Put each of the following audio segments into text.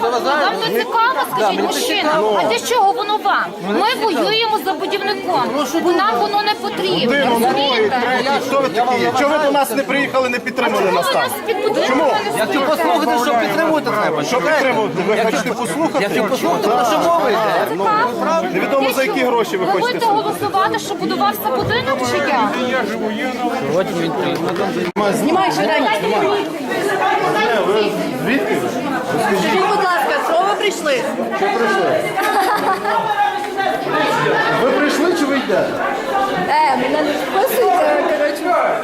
Вам не цікаво, скажіть, мужчина, а для чого воно вам? Ми воюємо за будівником, бо нам воно не потрібно. Розумієте? ви такі? Чого ви до нас не приїхали, не підтримали Чому нас ви там? нас під будинком Чому? Якщо стоїте? послухати, що підтримувати треба. Що підтримувати? Ви хочете послухати? Якщо послухати, про що мова йде? Цікаво. Невідомо, за які гроші ви хочете будете голосувати, щоб будувався будинок чи як? Знімай швиденько. Звідки? Скажіть, що ви прийшли? Ви прийшли чи ви йдете? Е, мене не вписуйте, коротше.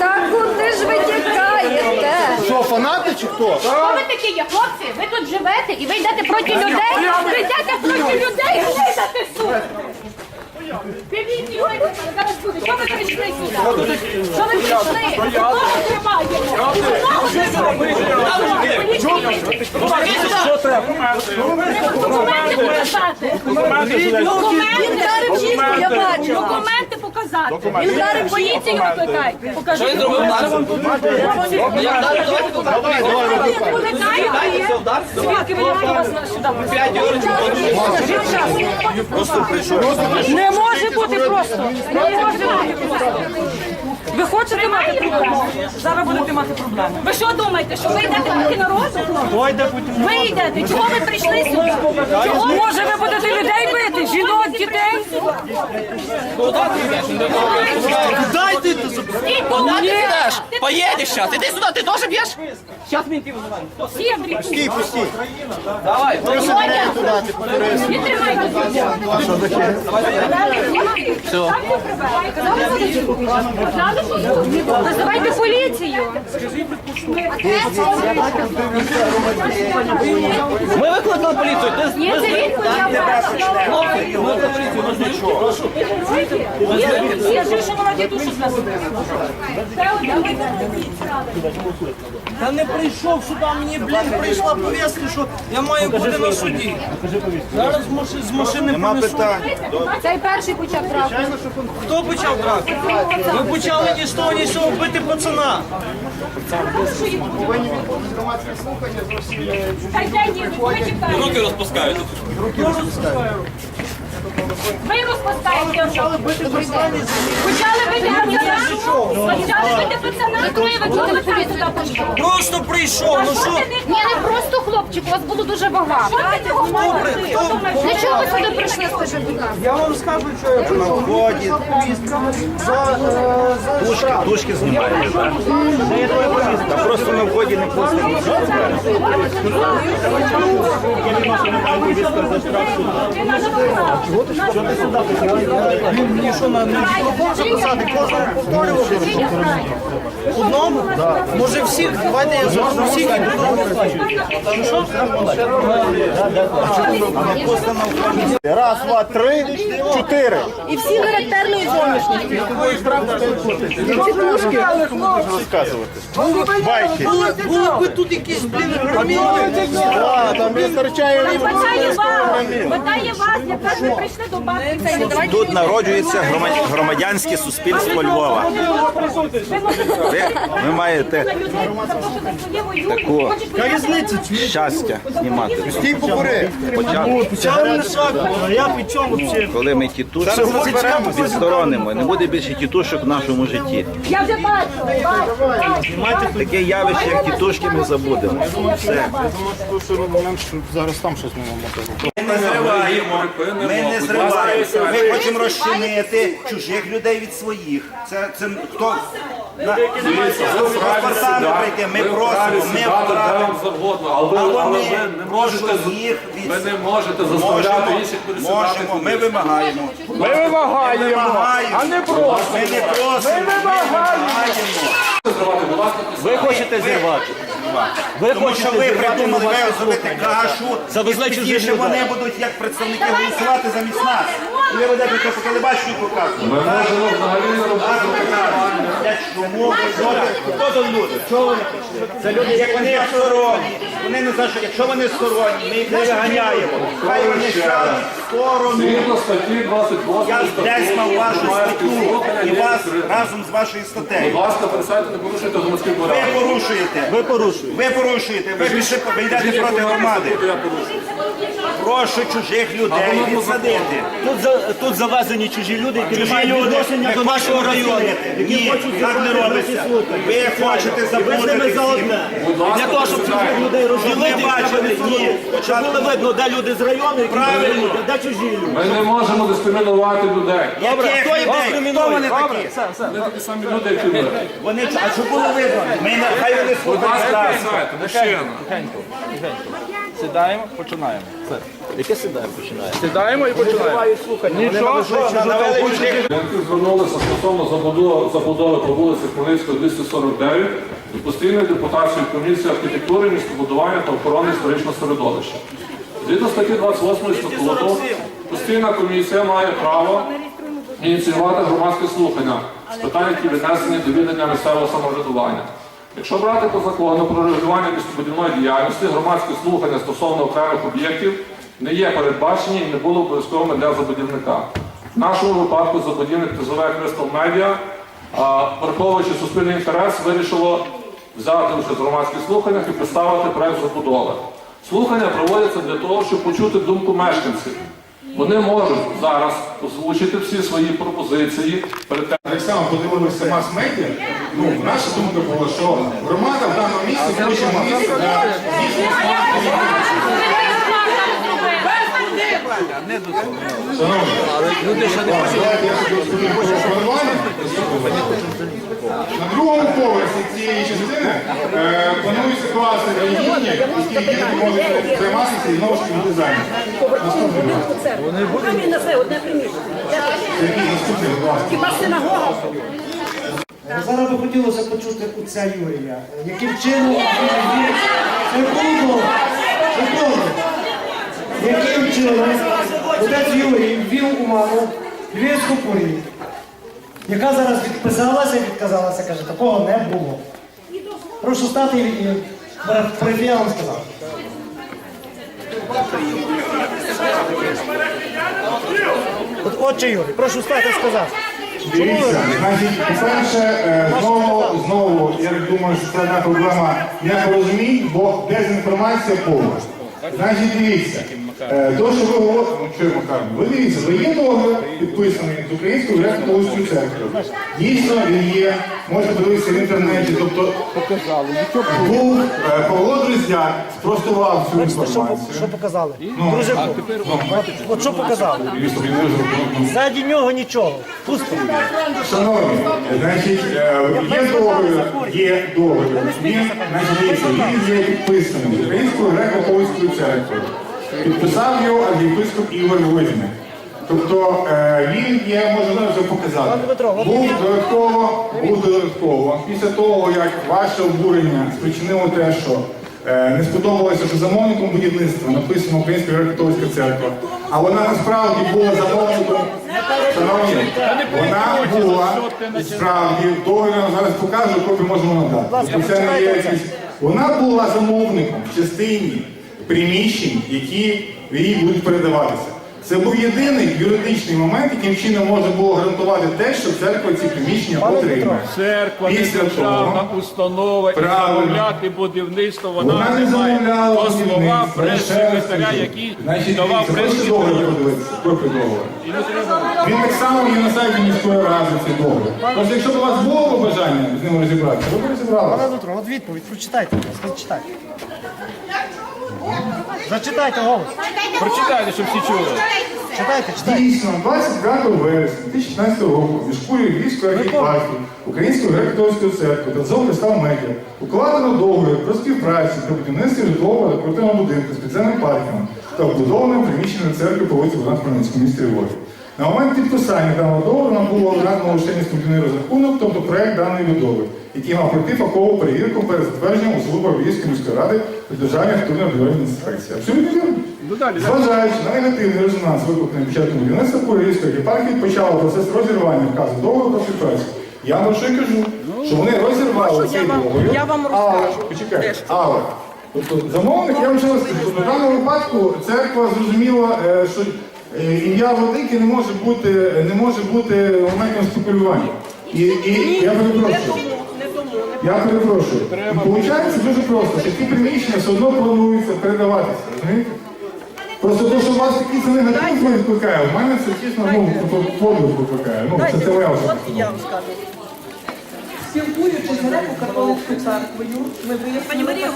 Так куди ж ви тікаєте? Що, фанати чи хто? Хто ви такі є, хлопці? Ви тут живете і ви йдете проти людей? Ви йдете проти людей, ви йдете суд! Його, зараз буде. Що ви прийшли сюди? Що ви прийшли? Що треба? Документи показати. Він вдарив жінку, я бачила. Документи показати. Він вдарив Поліцію викликай. Покажи. Що він зробив Марсом? Як далі давайте Свідки виявляють вас сюди. Не може бути просто. Не може бути просто. Ви хочете мати проблеми? Зараз будете мати проблеми. Ви що думаєте, що ви йдете проти народу? Ви йдете. Чого ви прийшли сюди? Чого? Може, ви будете людей бити? Жінок, дітей? Дайте ти Куди ти йдеш? Поїдеш зараз. Іди сюди, ти теж б'єш? Всі в Стій, пустіть. Давай. Не тримайте. Все. Визивайте. Ми викликали поліцію. Ти це відповідь, я бачила. Скажи, що молоді душу нас. Та не прийшов сюди, мені, блін, прийшла повістка, що я маю бути на суді. Зараз з машини, з машини принесу. Цей перший почав драку. Хто почав драку? Ви почали ні з того, ні з цього бити пацана. Руки розпускають. Ви розпускаєте. Почали бити пацана. Почали бити пацана. Коли ви чого ви туди пішли? Просто прийшов, ну що? Ні, не просто хлопчик, вас було дуже багато. Для чого ви сюди прийшли, скажи, будь ласка? Я вам скажу, що я прийшов. Повістка за, е, за штраф. Душки знімаєте, так? Та просто на вході не пустимо. Він мені що на на мікрофон записати, кожному повторювати. Одному? Може всіх? Давайте я зроблю всіх і буду говорити. Раз, два, три, чотири. І всі характерної зовнішності. Розказувати. Байки. Були, були б тут якісь, блін, громіли. А, там вистачає Питає вас, питає вас, прийшли до бабки. Тут народжується громадянське суспільство Львова. Ви, ви маєте таку щастя знімати. Взагалі? Коли ми тітушок відсторонимо, не буде більше тітушок в нашому житті. Я вже бачу, Таке явище, як тітушки, ми забудемо. Все. Зараз там щось не можемо. Ми не зриваємо. Ми не зриваємо. Ми хочемо розчинити чужих людей від своїх. Це, це хто? На, з прийти. Ми просимо, ми втратимо. завгодно, але, вони ви не можете, їх від ви не можете заставляти інших можемо, ми вимагаємо. Ми вимагаємо, Вимагаємо. а не просимо. Ми не просимо, ми вимагаємо. Ви хочете зірвати. Ви Тому що ви придумали ви зробити кашу, і чужих пізніше людей. вони будуть як представники голосувати замість нас. Ви ведете це по телебаченню показувати. Ми можемо взагалі не робити. Чому ви зробите? Хто то люди? Чого вони прийшли? Це люди, як вони сторонні. Вони не знають, що якщо вони сторонні, ми їх не виганяємо. Хай вони стануть в сторону. Згідно статті 28 Я десь мав вашу статтю і вас разом з вашою Будь статтею. ласка, пересядьте, не порушуйте громадський Ви порушуєте. Ви порушуєте. Ви порушуєте. Ви пішли, йдете проти громади. Прошу чужих людей відсадити. Тут, за, тут завезені чужі люди, які Чужі мають відношення до нашого району. Ні, хочуть так не робиться. Ви хочете Ви з ними за одне. Для того, щоб чужих людей Щоб розділити, ви бачили, треба ні. відсунути. щоб було видно, де люди з району, які Правильно. де чужі люди. Ми не можемо дискримінувати людей. Добре, хто їх дискримінує? Вони такі? самі люди, як і ви. Вони а що було видно? Ми не- хай вони Будь слухають ласка, нас. мужчина. Сідаємо, починаємо. Яке сідаємо, починаємо? Сідаємо і починаємо. Нічого, що Які звернулися стосовно забудови, забудови по вулиці Хмельницької 249 до постійної депутатської комісії архітектури, містобудування та охорони історичного середовища. Згідно статті 28 статуту, постійна комісія має право ініціювати громадські слухання з питань, які віднесені до відання місцевого самоврядування. Якщо брати по закону про регулювання містобудівної діяльності, громадські слухання стосовно окремих об'єктів не є передбачені і не були обов'язковими для забудівника. В нашому випадку забудівник ТЗВ Crystal Media, враховуючи суспільний інтерес, вирішило взяти участь в громадських слуханнях і представити проект забудови. Слухання проводяться для того, щоб почути думку мешканців. Вони можуть зараз озвучити всі свої пропозиції Так само подивилися мас-медіа. Ну, наша думка була, що громада в даному місці хоче місце для Шановні, але люди ще не Давайте я собі розповім про планування. На другому поверсі цієї частини планується класи релігійні, які діти можуть займатися і знову ж таки дизайном. Вони на це одне приміщення. Хіба синагога? Зараз би хотілося почути отця Юрія. Яким чином він секунду, секунду. Яким чином отець Юрій ввів у маму Львівську курію, яка зараз відписалася і відказалася, каже, такого не було. Прошу стати і, перед я вам сказав. От, отче Юрій, прошу стати сказати. Дивіться, значить, по-перше, е, знову, знову, я думаю, що це одна проблема непорозумінь, бо дезінформація повна. Значить, дивіться, то, що ви говорите, ну ви дивіться, ви є договір підписаний з Українською греко-католицькою церквою. Дійсно, він є, можете подивитися в інтернеті, тобто був е, Павло Друзяк, спростував цю інформацію. що показали? Друже, от, що показали? Ззаді нього нічого. Пусто. Шановні, значить, е, є договір, є договір. Він, є підписаний Українською греко-католицькою церквою. Підписав його архієпископ Ігор Возьмик. Тобто е, він є, навіть це показати. Був додатково, був додатково. Після того, як ваше обурення спричинило те, що е, не сподобалося, що замовником будівництва написано Українська греко-католицька церква, а вона насправді була замовником. Шановні, вона була справді, договір я вам зараз покажу, копію можемо надати. Це не є якісь. Вона була замовником в частині приміщень, які їй будуть передаватися. Це був єдиний юридичний момент, яким чином можна було гарантувати те, що церква ці приміщення отримає. Церква не державна того- установа і замовляти будівництво вона, Вона не має. замовляла То слова прес-секретаря, який Значить, давав прес договір подивитися, копію договору. Він так само є на сайті міської ради цей договір. Просто якщо б у вас було бажання з ним розібратися, ви б розібралися. Пане Дмитро, от відповідь, прочитайте, будь ласка, читайте. Зачитайте голос. Прочитайте, щоб всі чули. Читайте, читайте. Дійсно, 25 вересня 2016 року між міської Львівської архіпархії Української греко-католицької церкви та ЗОВ Христа Медіа укладено договір про співпрацю для будівництва житлового та квартирного будинку з підземним паркінгом та вбудованим приміщенням церкви по вулиці Богдан Хмельницького місті Львові. На момент підписання даного договору нам було надано лише містобудівний розрахунок, тобто проект даної будови, який мав пройти фахову перевірку перед затвердженням у службу Львівської міської ради при державній будівельній інспекції. Абсолютно вірно. Ну. Зважаючи на негативний резонанс викликаний початку будівництва Курильської, єпархія почала процес розірвання вказу договору про співпрацю. Я вам що кажу, що вони розірвали цей договір. я вам але, розкажу. почекайте, але, тобто замовник, я вам ще раз тобто, в даному випадку церква зрозуміла, е, що ім'я владики не може бути, не може бути моментом спекулювання. І, і я перепрошую. Я перепрошую. І виходить дуже просто, що ці приміщення все одно плануються передаватися. Розумієте? Просто те, що у вас такий це негатив викликає, в мене це чесно ну, подвиг викликає. Ну, це, це моя От особиста я вам скажу. Спілкуючись з греко-католицькою церквою, ми вияснили таке.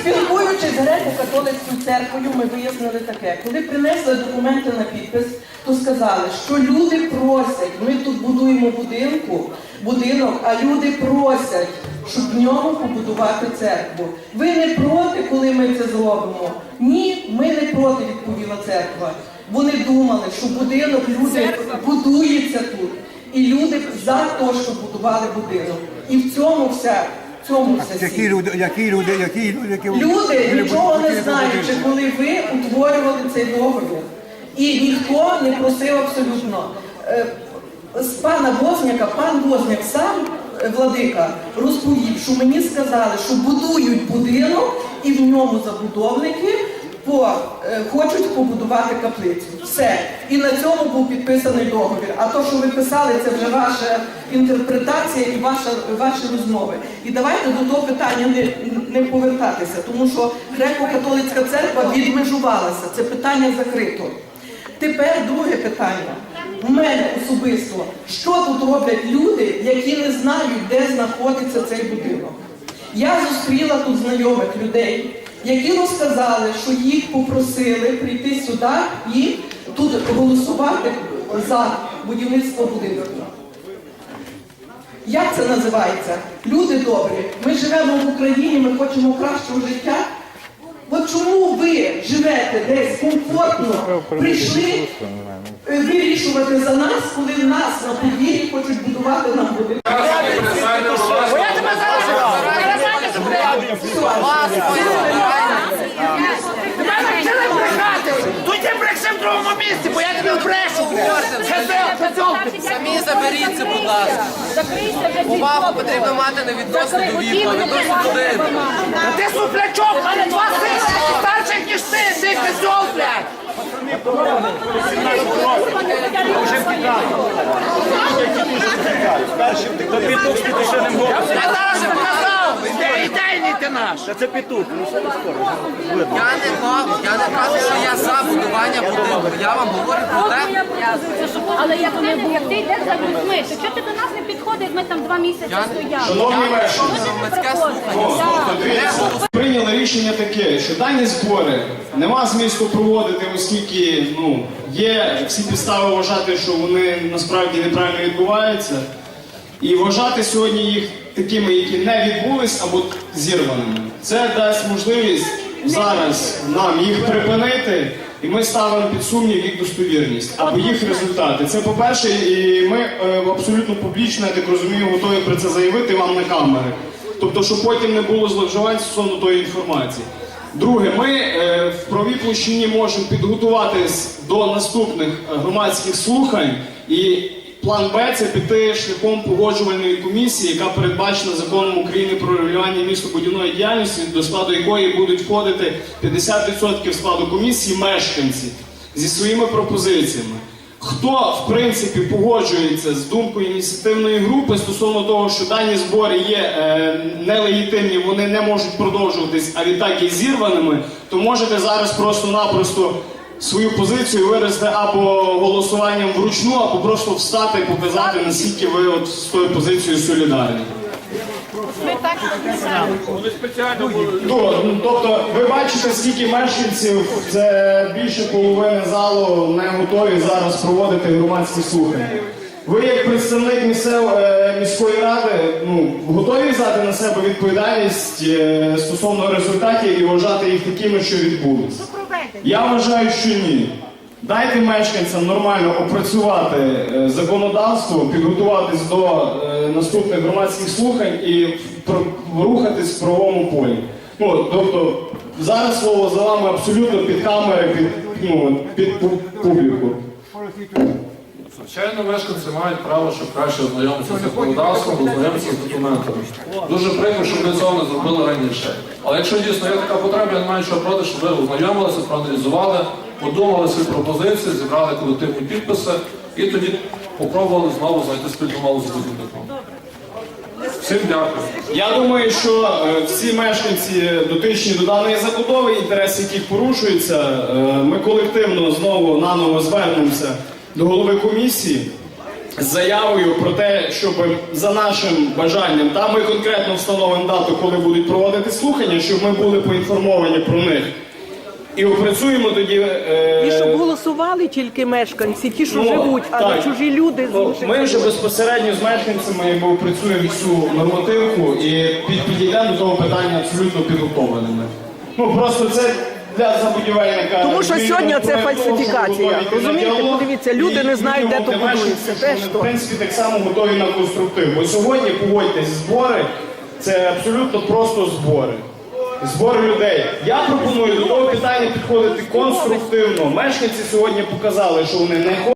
Спілкуючись з греко-католицькою церквою, ми вияснили таке. Коли принесли документи на підпис, то сказали, що люди просять, ми тут будуємо будинку, будинок, а люди просять, щоб в ньому побудувати церкву. Ви не проти, коли ми це зробимо? Ні, ми не проти, відповіла церква. Вони думали, що будинок люди будується тут. І люди за те, щоб будували будинок. І в цьому вся, в цьому вся Які сіль. люди, які люди, які люди, які Люди нічого не знаючи, коли ви утворювали цей договір. І ніхто не просив абсолютно. Е, З пана Возняка, пан Возняк сам, е, владика, розповів, що мені сказали, що будують будинок і в ньому забудовники по, е, хочуть побудувати каплицю. Все. І на цьому був підписаний договір. А то, що ви писали, це вже ваша інтерпретація і ваша, ваші розмови. І давайте до того питання не, не повертатися, тому що греко-католицька церква відмежувалася. Це питання закрито. Тепер друге питання. У мене особисто, що тут роблять люди, які не знають, де знаходиться цей будинок. Я зустріла тут знайомих людей, які розказали, що їх попросили прийти сюди і тут голосувати за будівництво будинку. Як це називається? Люди добрі, ми живемо в Україні, ми хочемо кращого життя. От чому ви живете десь комфортно, прийшли е, вирішувати за нас, коли нас на подвір'ї хочуть будувати нам будинок? Тут я бреши в другому місці, бо я тобі брешу. Самі заберіться, будь ласка. Увагу потрібно мати не відносно до вікна, а відносно людини. Ти суплячок, в мене два сини старших, ніж ти, ти козьол, блядь. Я зараз же показав, де ідейний ти наш. Я не ка- я не кажу, що я за будування будинку. Я вам говорю про те, Але як ти, як ти йдеш за людьми, то чого ти до нас не підходиш, ми там два місяці стояли? Шановні мешканці, Чого ти не громадське приходиш? Так. Прийняли рішення таке, що дані збори нема змісту проводити, оскільки ну, є всі підстави вважати, що вони насправді неправильно відбуваються. І вважати сьогодні їх такими, які не відбулись або зірваними. Це дасть можливість зараз нам їх припинити, і ми ставимо під сумнів їх достовірність або їх результати. Це по-перше, і ми е, абсолютно публічно, я так розумію, готові про це заявити вам на камери. Тобто, щоб потім не було зловживань стосовно тої інформації. Друге, ми е, в правій площині можемо підготуватись до наступних е, громадських слухань, і план Б це піти шляхом погоджувальної комісії, яка передбачена законом України про регулювання містобудівної діяльності, до складу якої будуть входити 50% складу комісії мешканці зі своїми пропозиціями. Хто в принципі погоджується з думкою ініціативної групи стосовно того, що дані збори є е, нелегітимні, вони не можуть продовжуватись, а відтак є зірваними, то можете зараз просто-напросто свою позицію виразити або голосуванням вручну, або просто встати і показати, наскільки ви от з тою позицією солідарні. Ми так не спеціально. Ну, ну, тобто, ви бачите, скільки мешканців, це більше половини залу не готові зараз проводити громадські слухання. Ви, як представник місцев, е, міської ради, ну, готові взяти на себе відповідальність е, стосовно результатів і вважати їх такими, що відбулись? Я вважаю, що ні. Дайте мешканцям нормально опрацювати е, законодавство, підготуватись до е, наступних громадських слухань і рухатись в правовому полі. Ну, тобто, зараз слово за вами абсолютно під камери, під, ну, під пу- публіку. Звичайно, мешканці мають право, щоб краще ознайомитися з законодавством, ознайомитися з документами. Дуже прикро, що ми цього не зробили раніше. Але якщо дійсно є така потреба, я не маю чого проти, щоб ви ознайомилися, проаналізували, подумали свої пропозиції, зібрали колективні підписи і тоді попробували знову знайти спільну мову з будівником. Всім дякую. Я думаю, що е, всі мешканці дотичні до даної забудови, інтереси яких порушуються, е, ми колективно знову наново звернемося до голови комісії з заявою про те, щоб за нашим бажанням, та ми конкретно встановимо дату, коли будуть проводити слухання, щоб ми були поінформовані про них. І опрацюємо тоді. е, І щоб голосували тільки мешканці, ті, що Ну, живуть, а так. не чужі люди Ну. Ми вже безпосередньо з мешканцями якби, опрацюємо всю нормативку і під- підійдемо до того питання абсолютно підготовленими. Ну просто це для забудівельника. Тому що сьогодні це фальсифікація. Розумієте? Подивіться, люди не знають, де то будується. В принципі, так само готові на конструктив. Бо сьогодні погодьтесь, збори це абсолютно просто збори. Збори людей. Я пропоную до того питання підходити конструктивно. Мешканці сьогодні показали, що вони не хочуть.